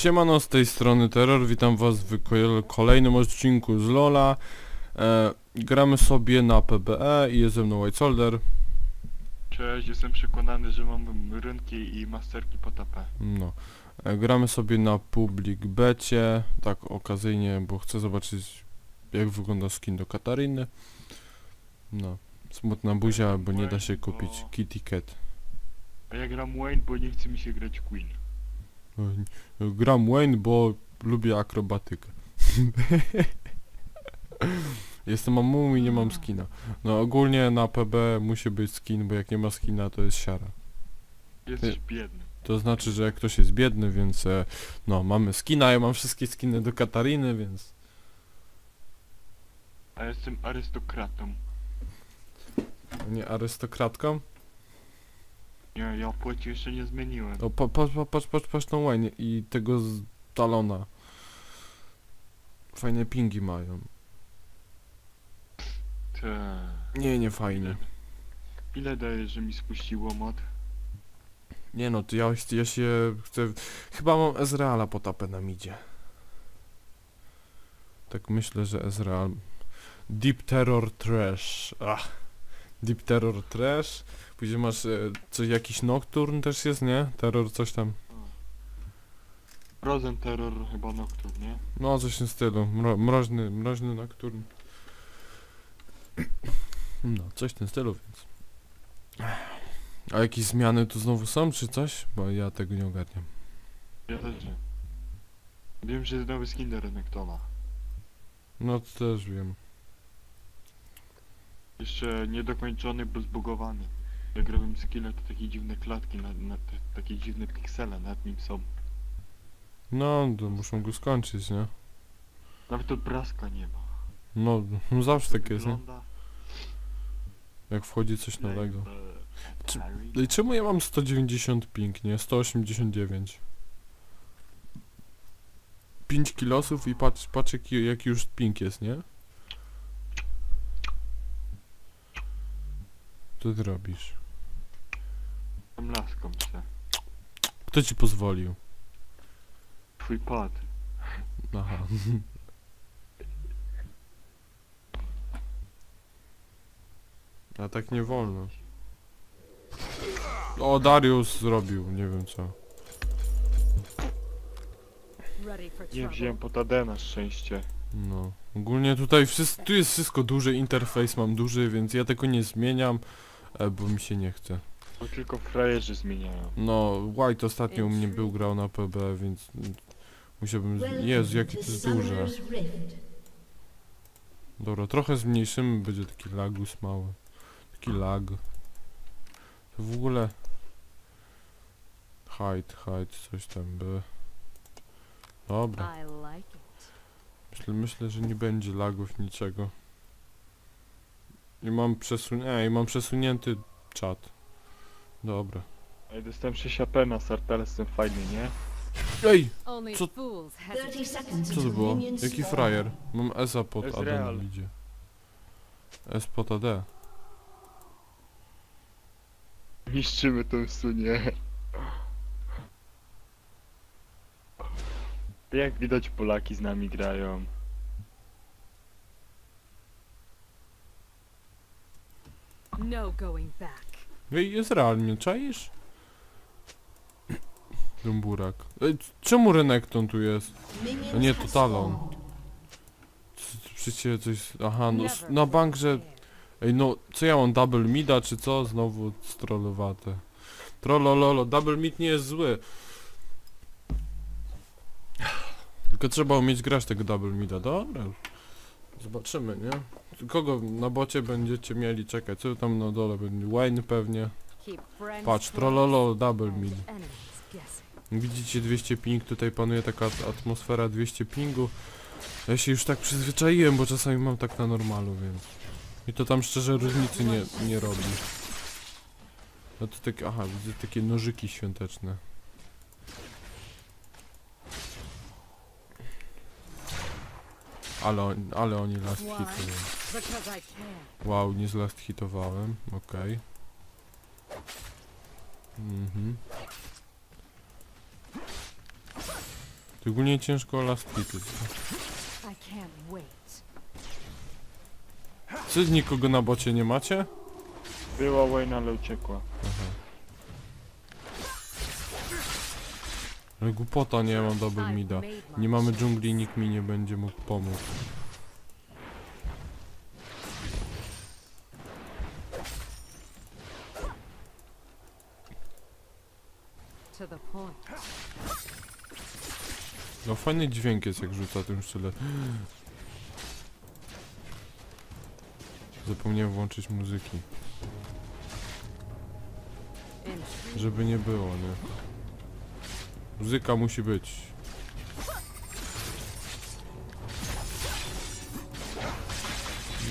Siemano, z tej strony Terror, witam was w ko- kolejnym odcinku z Lola. E, gramy sobie na PBE i jest ze mną White Soldier. Cześć, jestem przekonany, że mam rynki i masterki pod AP. No. E, gramy sobie na Public Becie, tak okazyjnie, bo chcę zobaczyć jak wygląda skin do Katariny. No. Smutna buzia, bo nie da się kupić Kitty Cat. A ja gram Wayne, bo nie chce mi się grać Queen. Gram Wayne, bo lubię akrobatykę. Jestem mamułą i nie mam skina. No ogólnie na PB musi być skin, bo jak nie ma skina to jest siara. Jesteś biedny. To znaczy, że jak ktoś jest biedny, więc e, no mamy skina, ja mam wszystkie skiny do Katariny, więc A jestem arystokratą. nie arystokratką. Nie, ja płci jeszcze nie zmieniłem. O, pa, pa, pa, patrz, patrz, patrz tą Wayne i tego z Talona. Fajne pingi mają. Te... Nie, nie fajnie. Ile dajesz, że mi spuściło mod? Nie no, to ja, ja się chcę... Chyba mam Ezreala po tapę na midzie. Tak myślę, że Ezreal... Deep Terror Trash. Ach. Deep Terror Trash. Później masz e, coś, jakiś Nocturne też jest, nie? Terror coś tam. Frozen Terror chyba Nocturne, nie? No, coś w tym stylu. Mro, mroźny, mroźny Nocturne. No, coś w tym stylu, więc... A jakieś zmiany tu znowu są, czy coś? Bo ja tego nie ogarniam. Ja też nie. Wiem, że jest nowy skin do Renektona. No, to też wiem. Jeszcze niedokończony, bo zbugowany. Jak robię skille, to takie dziwne klatki, na, na, te, takie dziwne piksele nad nim są. No, to muszą go skończyć, nie? Nawet obrazka nie ma. No, no zawsze tak jest, nie? Wygląda Jak wchodzi coś nowego. Czy- i czemu ja mam 190 ping, nie? 189. 5 kilosów i patrz, patrz jaki, jaki już ping jest, nie? Co ty robisz? Tam laską się. Kto ci pozwolił? Twój pad. Aha. A tak nie wolno. O, Darius zrobił, nie wiem co. Nie wziąłem pod AD na szczęście. No. Ogólnie tutaj wszystko, tu jest wszystko duży, interfejs mam duży, więc ja tego nie zmieniam, e, bo mi się nie chce. Bo tylko frajerzy zmieniają. No, White ostatnio u mnie był, grał na PB, więc musiałbym... Jezu, jakie to jest duże. Dobra, trochę zmniejszymy, będzie taki lagus mały. Taki lag. To w ogóle... Height, height, coś tam by. Dobra, myślę, myślę, że nie będzie lagów, niczego. I mam przesun... Ej, mam przesunięty czat. Dobra. Ej, dostałem 6 AP na Sartale, jestem fajny, nie? Ej! Co- fools hesitate. 30 seconds Co to było? Jaki frajer? Mam Esa pod Ezreal. AD idzie. S pod AD. Niszczymy tą sunię. Jak widać Polaki z nami grają. No going back. Ej, jest realnie, czaisz? Dumburak. Ej, czemu Renekton tu jest? A nie, to talon. Przecież coś... Aha, no na bank, że... Ej, no, co ja mam, double mida, czy co? Znowu strollowate. Trollololo, double mid nie jest zły. Tylko trzeba umieć grać tego double mida, dobra. Zobaczymy, nie? Kogo na bocie będziecie mieli czekać? Co tam na dole będzie? Wayne pewnie. Patrz, close trollolo, double mid. Widzicie 200 ping, tutaj panuje taka at- atmosfera 200 pingu. Ja się już tak przyzwyczaiłem, bo czasami mam tak na normalu, więc... I to tam szczerze różnicy nie, nie robi. No to takie, aha, widzę takie nożyki świąteczne. Ale, on, ale oni last hitują. Wow, nie z last hitowałem, okej. Mhm. Szczególnie ciężko last hity. Czy nikogo na bocie nie macie? Była Wayne, ale uciekła. Aha. Ale głupota, nie mam I've mida. Nie mamy dżungli, nikt mi nie będzie mógł pomóc. No fajny dźwięk jest jak rzuca tym sztylet. Zapomniałem włączyć muzyki. Żeby nie było, nie? Muzyka musi być.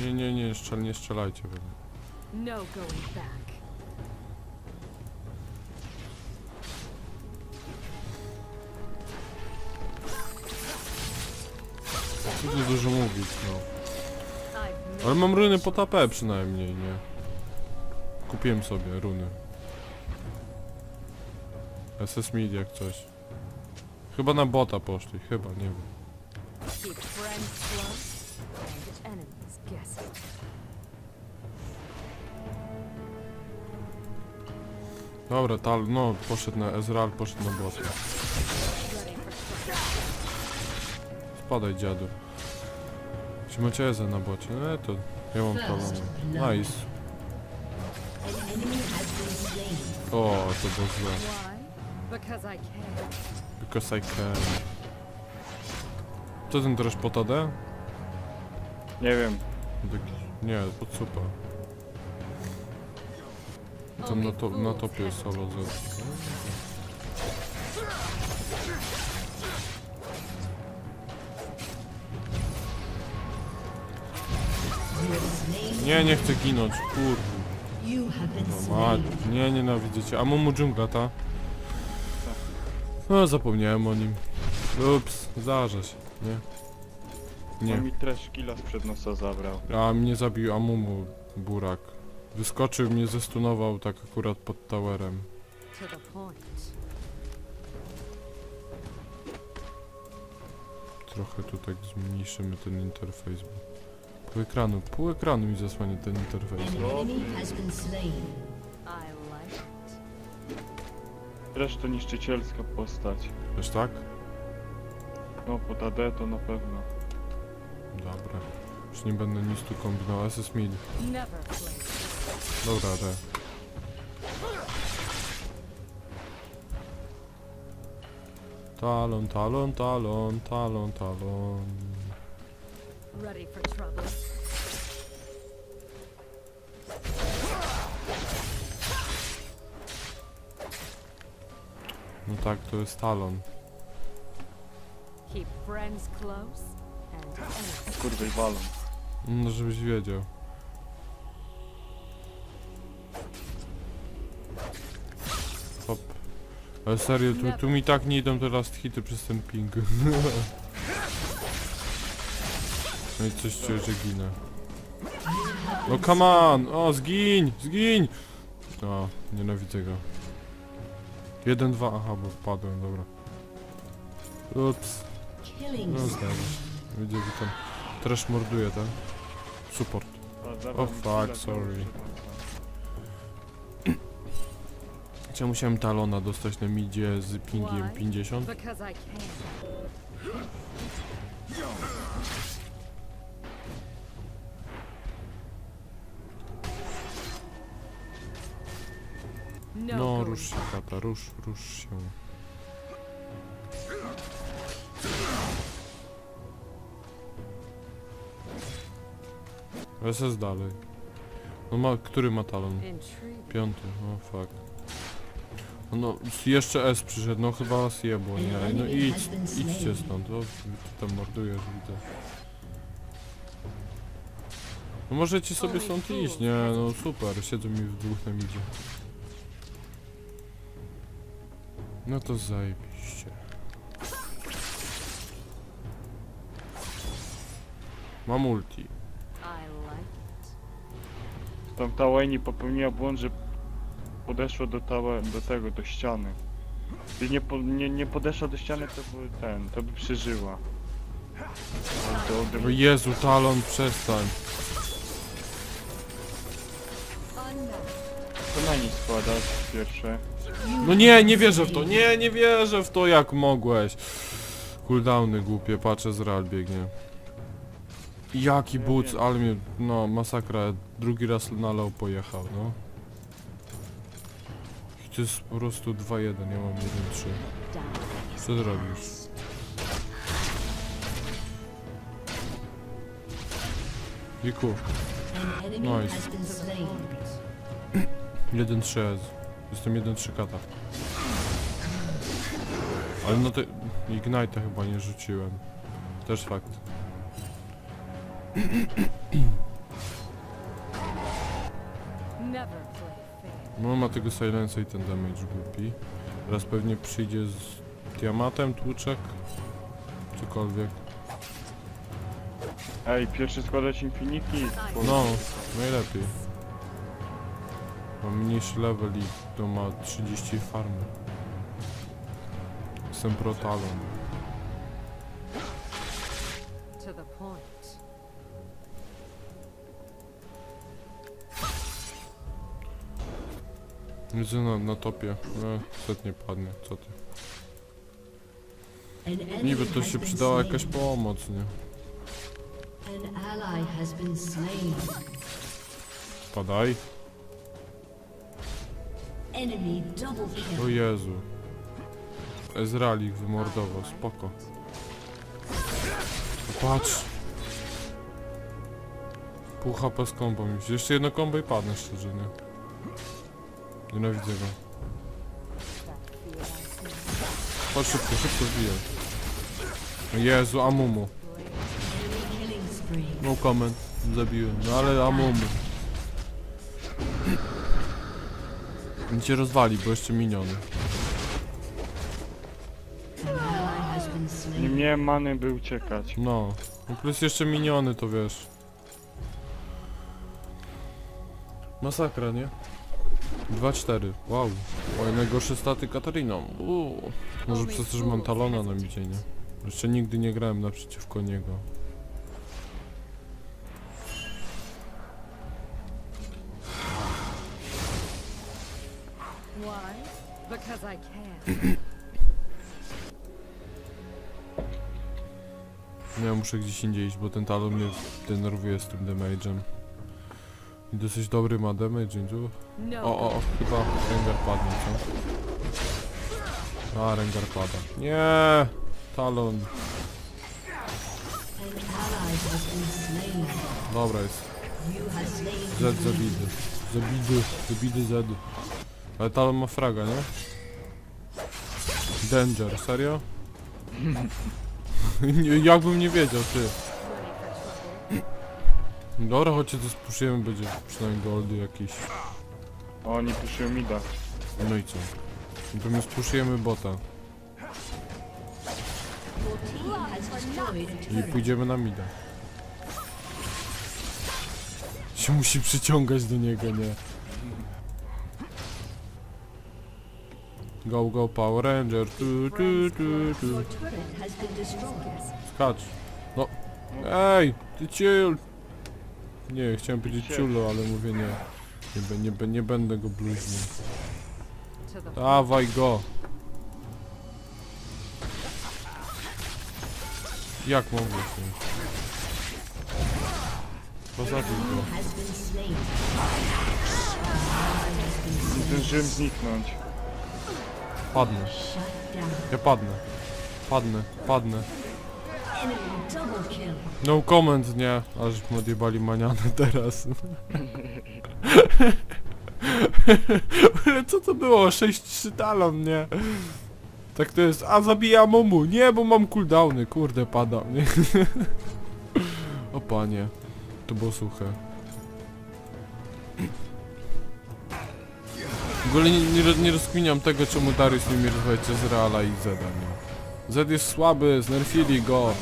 Nie, nie, nie, strzel, nie strzelajcie we mnie. No. Co tu dużo mówić, no. Ale mam runy pod AP przynajmniej, nie? Kupiłem sobie runy. SS Mid jak coś. Chyba na bota poszli, chyba, nie wiem. Dobra, tal, no, poszedł na Ezreal, poszedł na bota. Spadaj dziadu. Czy macie Ezę na bocie? Nie, to ja mam talon. Nice. O, to było złe. Because I can. Co ten teraz pod AD? Nie wiem. Taki- Nie, pod super. Tam na, to, na topie jest solo Z. Nie, nie chcę ginąć, been No nie nienawidzę cię. A Mumu dżungla ta? No zapomniałem o nim. Ups, zdarza się, nie? Nie. On mi trash killa sprzed nosa zabrał. A mnie zabił Amumu burak. Wyskoczył mnie, zestunował tak akurat pod towerem. Trochę tu tak zmniejszymy ten interfejs. bo Pół ekranu, pół ekranu mi zasłania ten interfejs. An To niszczycielska postać. Wiesz tak? No pod AD to na pewno. Dobra. Już nie będę nic tu kombinował. SS mid. Dobra, D. Talon, talon, talon, talon, talon. Ready for trouble. No tak, to jest talon. Keep friends close and enemies. Kurwa i walą. No, żebyś wiedział. Hop. Ale serio, tu, tu mi tak nie idą te last hity przez ten ping. No i coś czuję, że ginę. No come on! O, zgiń! Zgiń! O, nienawidzę go. Jeden, dwa, aha, bo wpadłem, dobra. Ups, no się. Widzę, że tam trash morduje, tak? Support. A, zabrał O mi fuck, sorry. Ja musiałem talona dostać na midzie z pingiem Why? 50. No, No, rusz się kata, rusz, rusz się. SS dalej. No ma, który ma talon? Piąty, o fuck. No, jeszcze S przyszedł, no chyba zjebło, nie? Ej, No idź, idźcie stąd, o, ty tam mordujesz, widzę. No możecie sobie stąd iść, nie? No super, siedzą mi w dwóch na midzie. No to zajebiście. Mam ulti. I like it. Tam ta Wayne popełniła błąd, że podeszła do, tałe, do tego, do ściany. Gdyby nie, po, nie, nie podeszła do ściany, to by ten, to by przeżyła. Do, do, O Jezu, talon, przestań. To na nich składać pierwsze. No nie, nie wierzę w to, nie, nie wierzę w to, jak mogłeś. Cooldowny głupie, patrzę, z real biegnie. Jaki wiem. ale mnie, no masakra, drugi raz na low pojechał, no. I to jest po prostu 2-1, ja mam 1-3. Co zrobisz? Enemy Nice. Has been slain. 1-3 jest. Jestem 1-3 kata. Ale no to Ignite chyba nie rzuciłem. Też fakt. No ma tego silensa i ten damage głupi. Teraz pewnie przyjdzie z diamatem, tłuczek. Cokolwiek. Ej, pierwszy składać Infinity. bo- No, najlepiej. Ma mniejszy level i to ma 30 farmy. Jestem pro talon. To the point. Widzę na, na topie. No, set nie padnie, co ty. Niby to się przydała jakaś pomoc, nie? Padaj. O. Jezu. Ezreal ich wymordował, spoko. Patrz. Pół HP z mi się. Jeszcze jedno kombo i padnę szczerze, nie? Nienawidzę go. Chodź szybko, szybko wbijaj. O Jezu, Amumu. No comment. Zabiłem. No ale Amumu. On cię rozwali, bo jeszcze miniony. Nie miałem many, by uciekać. No. no plus jeszcze miniony, to wiesz. Masakra, nie? 2-4. Wow. Oj, najgorsze staty Katariną. Uuu. Może przez to, że mam talona na micie, nie? Jeszcze nigdy nie grałem naprzeciwko niego. Why? Because I can. Ja muszę gdzieś indziej iść, bo ten talon mnie denerwuje z tym damage'em. I dosyć dobry ma damage. No. O, o, o, chyba Rengar padnie, co? A, Rengar pada. Nie! Talon. Dobra jest. You have slain. Z zabity. Ale talon ma fraga, nie? Danger, serio? Nie, Jakbym nie wiedział, ty. Dobra, chodźcie to spuszujemy, będzie przynajmniej goldy jakiś. O, oni puszują mida. No i co? No to my spuszujemy bota. I pójdziemy na mida. Się musi przyciągać do niego, nie? Go, go, Power Ranger, tu, tu, tu, tu. Skacz. No. Ej, ty ciul. Nie, chciałem powiedzieć ciulo, ale mówię nie. Nie, nie, be- nie będę go bluźnił. Dawaj go. Jak mogłeś nie? Poza tym go. Nie zdążyłem zniknąć. Padnę. Ja padnę. Padnę, padnę. No comment, nie. Aż mu odjebali manianę teraz. Ale co to było? 6-3 talon, nie? Tak to jest. A zabija mumu. Nie, bo mam cooldowny. Kurde, padam, nie? o panie. To było suche. W ogóle nie, nie, nie rozkminiam tego, czemu Darius nie umie rozwijać z Reala i Zeda, nie? Zed jest słaby, znerfili go.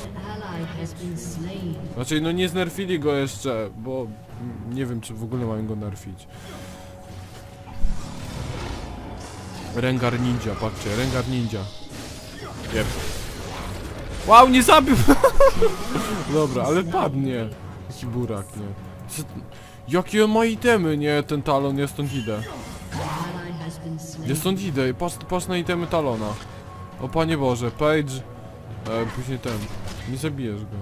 Slain. Znaczy, no nie znerfili go jeszcze, bo nie wiem, czy w ogóle mają go nerfić. Rengar ninja, patrzcie, Rengar ninja. Jeb. Wow, nie zabił! Dobra, ale padnie. Jaki burak, nie. Jakie on ma itemy, nie? Ten talon, ja stąd idę. Ja stąd idę, patrz, patrz na itemy talona. O Panie Boże, Page... E, później ten. Nie zabijesz go.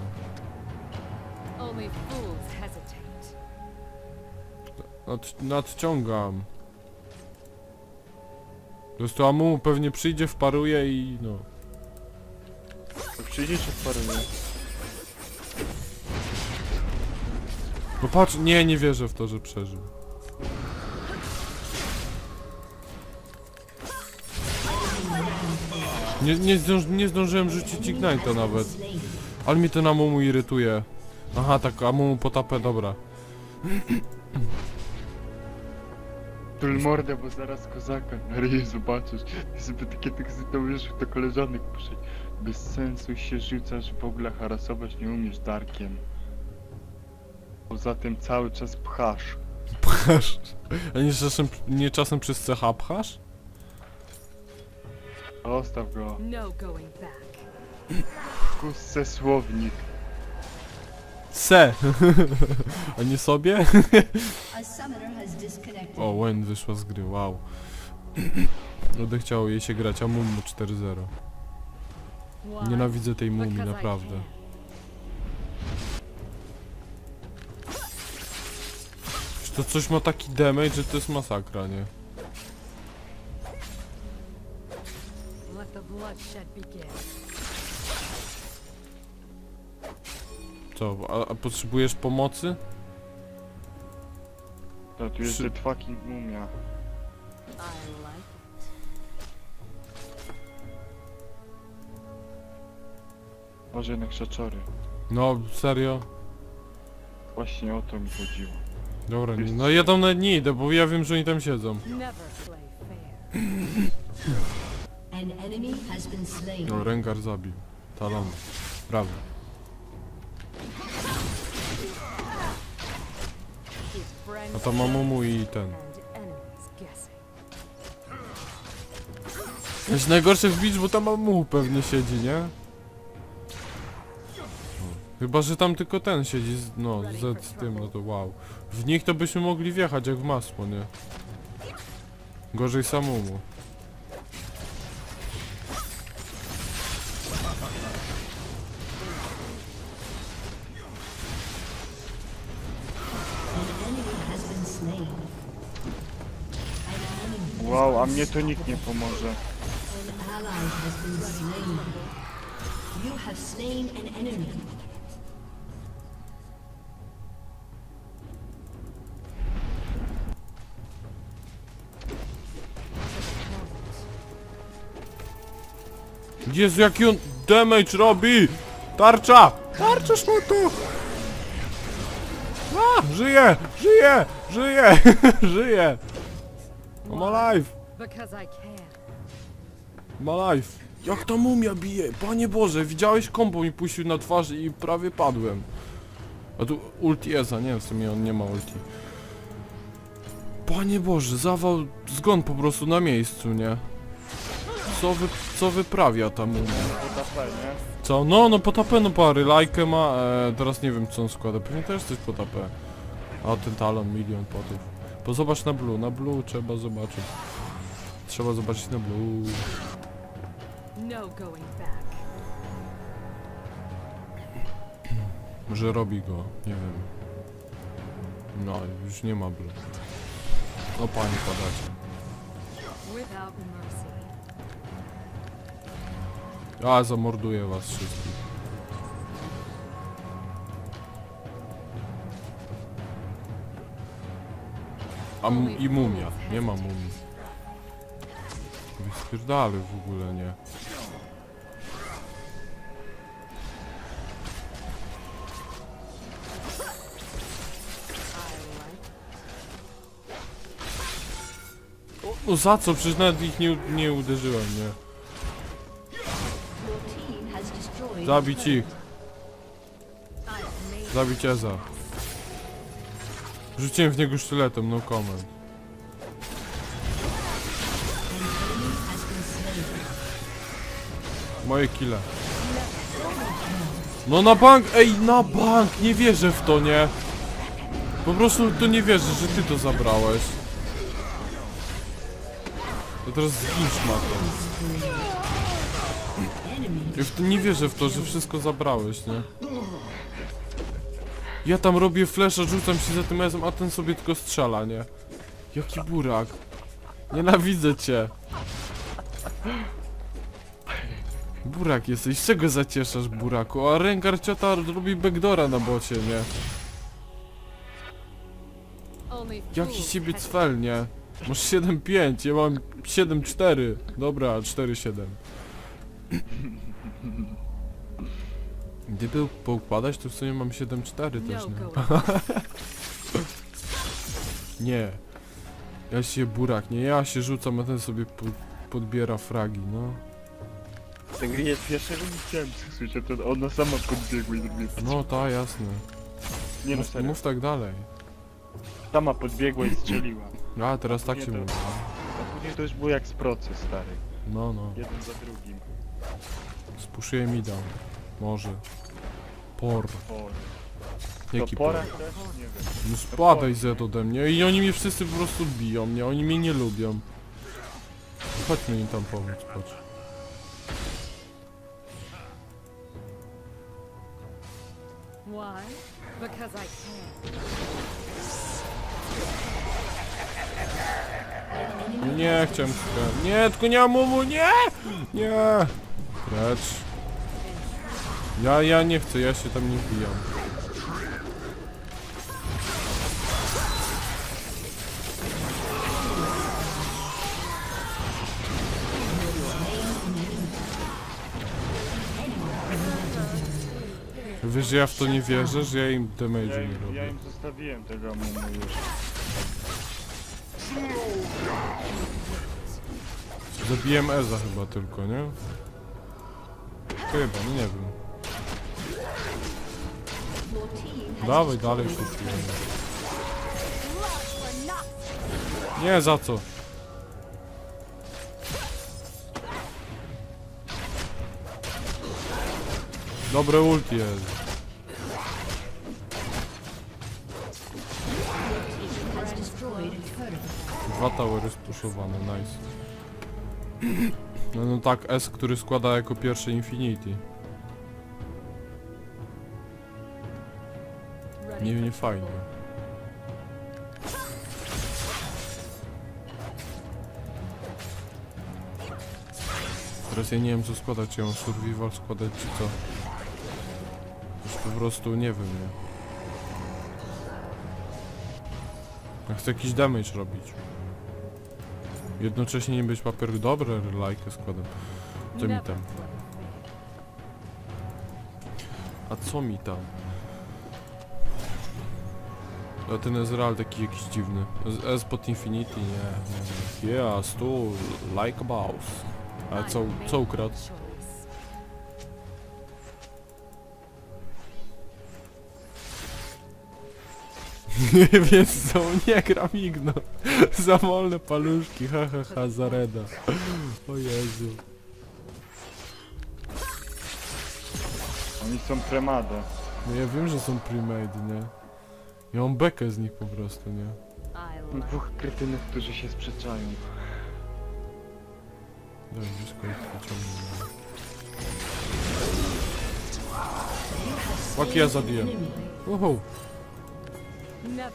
Nad, nadciągam. Po prostu Amumu pewnie przyjdzie, wparuje i no. Przyjdzie czy wparuje? No patrz, nie, nie wierzę w to, że przeżył. Nie, nie, zdąż, nie zdążyłem rzucić Ignite'a nawet. Ale mnie ten Amumu irytuje. Aha, tak, Amumu po tapę, dobra. Tul mordę, bo zaraz kozaka na ryj zobaczysz. Sobie takie teksty to wiesz, do koleżanek puszczać. Bez sensu się rzucasz, w ogóle harasować nie umiesz Darkiem. Poza tym cały czas pchasz. Pchasz. A nie czasem, nie czasem przez CH pchasz? Zostaw go. No going back. Kusse słownik. Se! A nie sobie? O, Wen wyszła z gry, wow. Będę chciał jej się grać, a Mumu 4-0. Why? Nienawidzę tej mumii, naprawdę. Czy to coś ma taki damage, że to jest masakra, nie? Co, a, a potrzebujesz pomocy? To tu jest Przy- fucking mumia. I like Może jednak szaczory. No, serio? Właśnie o to mi chodziło. Dobra, no ja tam nawet nie idę, bo ja wiem, że oni tam siedzą. No, Rengar zabił. Talon. Brawo. A tam Mamumu i ten. Jest najgorsze w bicz, bo tam Mamumu pewnie siedzi, nie? Chyba, że tam tylko ten siedzi, z, no, z, z tym, no to wow. W nich to byśmy mogli wjechać jak w masło, nie? Gorzej samemu. A mnie to nikt nie pomoże. Jezu, jaki on damage robi! Tarcza! Tarcza szmato! A, żyje! Żyje! Żyje! żyje! I'm alive! I'm alive! Jak ta mumia bije! Panie Boże, widziałeś kombo mi puścił na twarz i prawie padłem. A tu ulti Eza, nie w sumie on nie ma ulti. Panie Boże, zawał zgon po prostu na miejscu, nie? Co, wy, co wyprawia ta mumia? Co? No, no pod AP no pary, lajkę ma, e, teraz nie wiem co on składa, pewnie też coś pod AP. A ten talon, milion potów. Bo zobacz na blue, na blue trzeba zobaczyć. Trzeba zobaczyć na blue. No going back. Może robi go, nie wiem. No, już nie ma blue. O pani padacie. A, zamorduję was wszystkich. A i mumia, nie ma mumii. Wyspierdalaj w ogóle, nie. O, No za co? Przecież nawet ich nie, nie uderzyłem, nie. Zabić ich. Zabić Eza. Rzuciłem w niego sztyletem, no comment. Moje kile. No na bank, ej, na bank, nie wierzę w to, nie? Po prostu to nie wierzę, że ty to zabrałeś. To teraz zgin szmatą. Ja w to nie wierzę w to, że wszystko zabrałeś, nie? Ja tam robię flesza, rzucam się za tym razem, a ten sobie tylko strzela, nie? Jaki burak. Nienawidzę cię. Burak jesteś, z czego zacieszasz buraku? A Rengar ciota robi backdora na bocie, nie? Jaki ciebie cwel, nie? Masz 7-5, ja mam 7-4. Dobra, 4-7. Gdyby poukładać, to w sumie mam 7-4 też, No nie? going back. Nie. Ja się burak, nie? Ja się rzucam, a ten sobie po, podbiera fragi, no. Tak ja pierwszy raz chciałem słyszeć, to ona sama podbiegła i zrobiła. No, ta, jasne. Nie no Mów, serio. mów tak dalej. Sama podbiegła i strzeliła. A, teraz tak Nie, się to- mówi. A później to już był jak z proces, stary. No, no. Jeden za drugim. Spuszuję mi dał. Może. Por. Por. Jaki to por? pora też? Nie wiem. No spadaj Z ode mnie. I oni mnie wszyscy po prostu biją, nie? Oni mnie nie lubią. Chodźmy im tam pomóc, chodź. Why? Because I can. Nie, chciałem skra- Nie, tylko nie mam mumu, nie! Nie! Precz. Ja, ja nie chcę, ja się tam nie wbijam. Wiesz, że ja w to nie wierzę, że ja im damage'u Ja nie im, ja robię. im zostawiłem tego mumu już. Zabiłem Eza chyba tylko, nie? Chyba, no nie wiem. Dawaj dalej turret. Nie, za co? Dobre ulti jest. Dwa towery spuszowane, nice. No, no tak, S, który składa jako pierwszy Infinity. Nie, nie fajnie. Teraz ja nie wiem co składać, ją survival składać, czy co. Już po prostu nie wiem, nie. Ja chcę jakiś damage robić. Jednocześnie nie być papieru dobre, lajkę składam. Co mi tam? A co mi tam? A ten Ezreal taki jakiś dziwny. S pod Infinity? Nie. Yeah, stu, like a boss. A co, co ukradł? wiesz co, nie gram igno. Za wolne paluszki, ha ha ha, Zareda. O Jezu. Oni są premade. No ja wiem, że są premade, nie? Ja mam bekę z nich po prostu, nie? Dwóch kretynów, którzy się sprzeczają. Daj, gdzieś kogoś wyciągnę. Fuck, ja zabiję. Uhu. Yeah.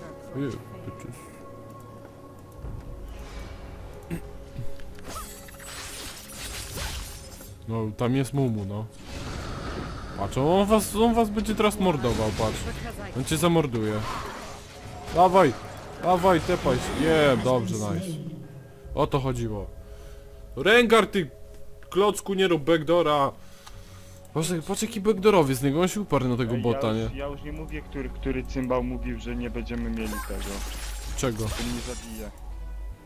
No, tam jest Mumu, no. Patrz, on was, on was będzie teraz mordował, patrz. On cię zamorduje. Dawaj, dawaj, tepaj się. Nie, dobrze, nice. O to chodziło. Rengar, ty klocku, nie rób backdora. Patrz, patrz jaki backdoorowiec z niego, on się uparł na tego Ej, bota, ja, nie? już, ja już nie mówię, który, który cymbał mówił, że nie będziemy mieli tego. Czego? To mnie zabije.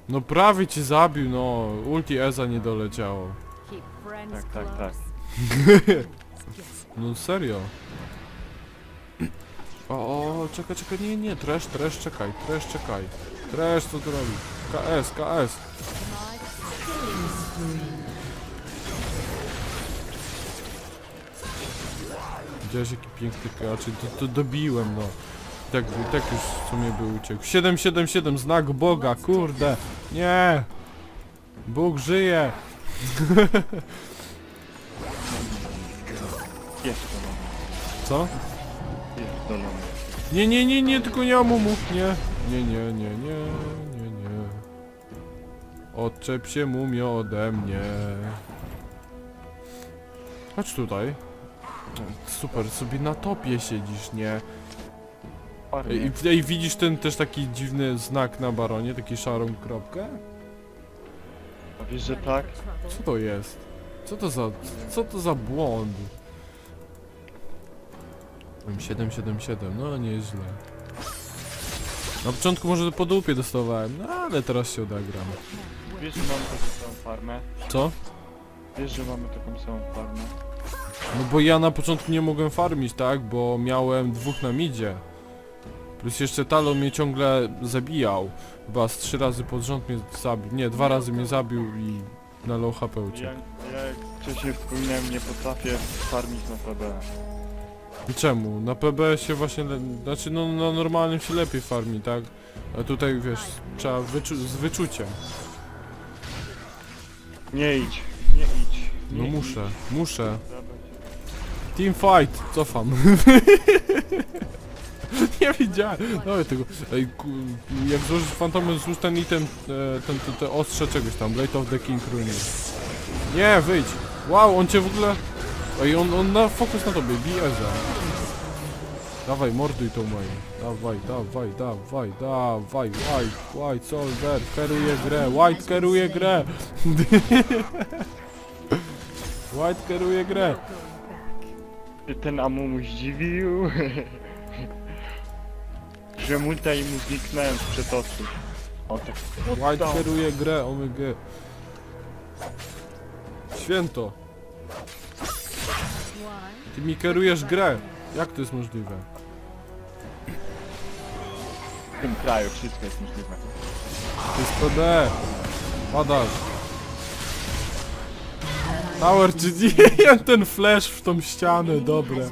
No prawie cię zabił, no. Ulti Eza nie doleciało. Tak, tak, tak. No serio. O, o, czekaj, czekaj, nie, nie, trash, trash, czekaj, trash, czekaj. Trash, co tu robi? KS, KS. Widziałeś jaki piękny znaczy to, to dobiłem no. Tak, tak już w sumie by uciekł. 777 znak Boga, kurde. Nie. Bóg żyje. Co? Nie, nie, nie, nie, tylko nie Amumu. Nie. Nie, nie, nie, nie, nie, nie. Odczep się mumio ode mnie. Chodź tutaj. Super, sobie na topie siedzisz, nie? Ej, i- ej, widzisz ten też taki dziwny znak na baronie, taki szarą kropkę? A wiesz, że tak? Co to jest? Co to za, co to za błąd? M777, no nieźle. Na początku może po dupie dostawałem, no ale teraz się odegram. Wiesz, że mamy taką samą farmę? Co? Wiesz, że mamy taką samą farmę? No bo ja na początku nie mogłem farmić, tak? Bo miałem dwóch na midzie. Plus jeszcze Talon mnie ciągle zabijał. Chyba z trzy razy pod rząd mnie zabił. Nie, dwa razy mnie zabił i na low HP Ja, uciekł. ja jak wcześniej wspominałem, nie potrafię farmić na PB. I czemu? Na PB się właśnie, znaczy no na normalnym się lepiej farmi, tak? A tutaj wiesz, trzeba wyczu z wyczuciem. Nie idź, nie idź. No nie muszę, idź. muszę. Zabrać. Team fight! Cofam. nie widziałem. Dawaj tego. Ej, ku, jak złożysz fantomem, złóż ten item, e, ten, ten, ten ostrze czegoś tam, Blade of the King Runie. Nie, wyjdź. Wow, on cię w ogóle... Ej, on, on na fokus na tobie, bij Eza. Dawaj, morduj tą moją. Dawaj, dawaj, dawaj, dawaj, White, White Soldier, kieruje grę, White kieruje grę. White kieruje grę. Ten Amumu zdziwił. że multa i mu zniknąłem sprzed oczu. O tak. White kieruje grę, omg. Święto, ty mi kierujesz grę. Jak to jest możliwe? W tym kraju wszystko jest możliwe. To jest PD. Padasz. Czy nie? Ten flash w tą ścianę, dobre.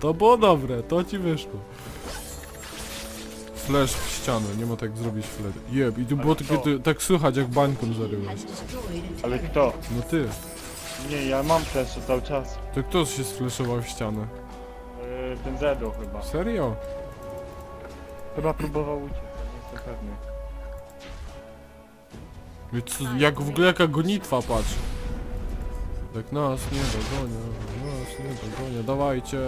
To było dobre, to ci wyszło. Flash w ścianę, nie ma tak zrobić flash. Jeb, i tu było ty, tak słychać jak bańką zaryłeś. Ale kto? No ty, Nie, ja mam flesze cały czas. to kto się sflashował w ścianę? Yy, ten Zedo chyba. Serio? Chyba próbował uciec, nie jestem pewny. Jak w ogóle jaka gonitwa, patrz. Tak nas nie dogonią, nas nie dogonią, dawajcie.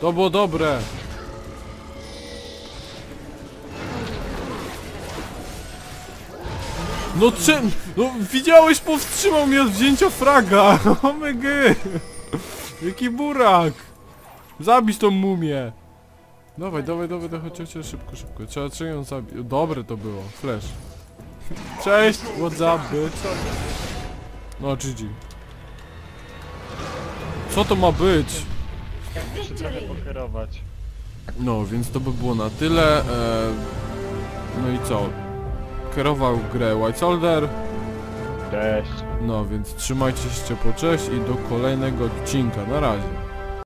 To było dobre. No czym? No widziałeś, powstrzymał mnie od wzięcia fraga. Omega. Jaki burak. Zabić tą mumię. Dawaj, dawaj, dawaj, dawaj, chodź, szybko, szybko. Trzeba, trzeba ją zabić. Dobre to było. Flash. Cześć, what's up, bitch? No, GG. Co to ma być? Muszę trochę pokierować. No, więc to by było na tyle. E, no i co? Kierował grę White Soldier. Cześć. No, więc trzymajcie się ciepło, cześć i do kolejnego odcinka. Na razie.